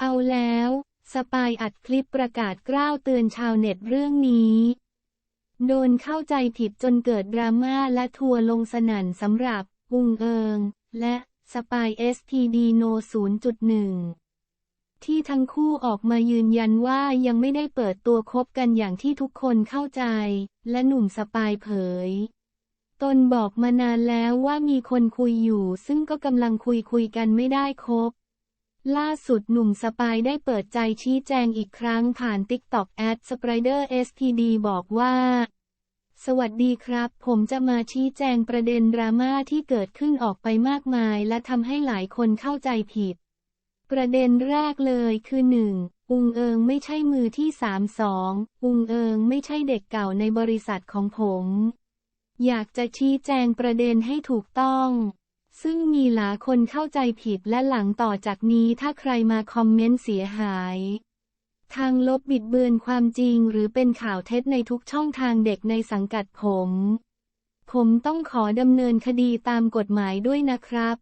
เอาแล้ว สปายอัดคลิปประกาศกล้าวเตือนชาวเน็ตเรื่องนี้ โดนเข้าใจผิดจนเกิดดราม่าและทัวร์ลงสนั่นสำหรับอุงเอิง และสปาย STD No 0.1 ที่ทั้งคู่ออกมายืนยันว่ายังไม่ได้เปิดตัวคบกันอย่างที่ทุกคนเข้าใจ และหนุ่มสปายเผยตนบอกมานานแล้วว่ามีคนคุยอยู่ ซึ่งก็กำลังคุยคุยกันไม่ได้คบ ล่าสุดหนุ่มสปายได้เปิดใจชี้แจงอีกครั้งผ่าน TikTok แอด Spider STD บอกว่า สวัสดีครับ ผมจะมาชี้แจงประเด็นดราม่าที่เกิดขึ้นออกไปมากมาย และทำให้หลายคนเข้าใจผิด ประเด็นแรกเลยคือ 1. อุงเอิงไม่ใช่มือที่3 2. อุงเอิงไม่ใช่เด็กเก่าในบริษัทของผม อยากจะชี้แจงประเด็นให้ถูกต้อง ซึ่งมีหลายคนเข้าใจผิดและหลังต่อจากนี้ถ้าใครมาคอมเมนต์เสียหาย ทางลบบิดเบือนความจริงหรือเป็นข่าวเท็จในทุกช่องทางเด็กในสังกัดผม ผมต้องขอดำเนินคดีตามกฎหมายด้วยนะครับ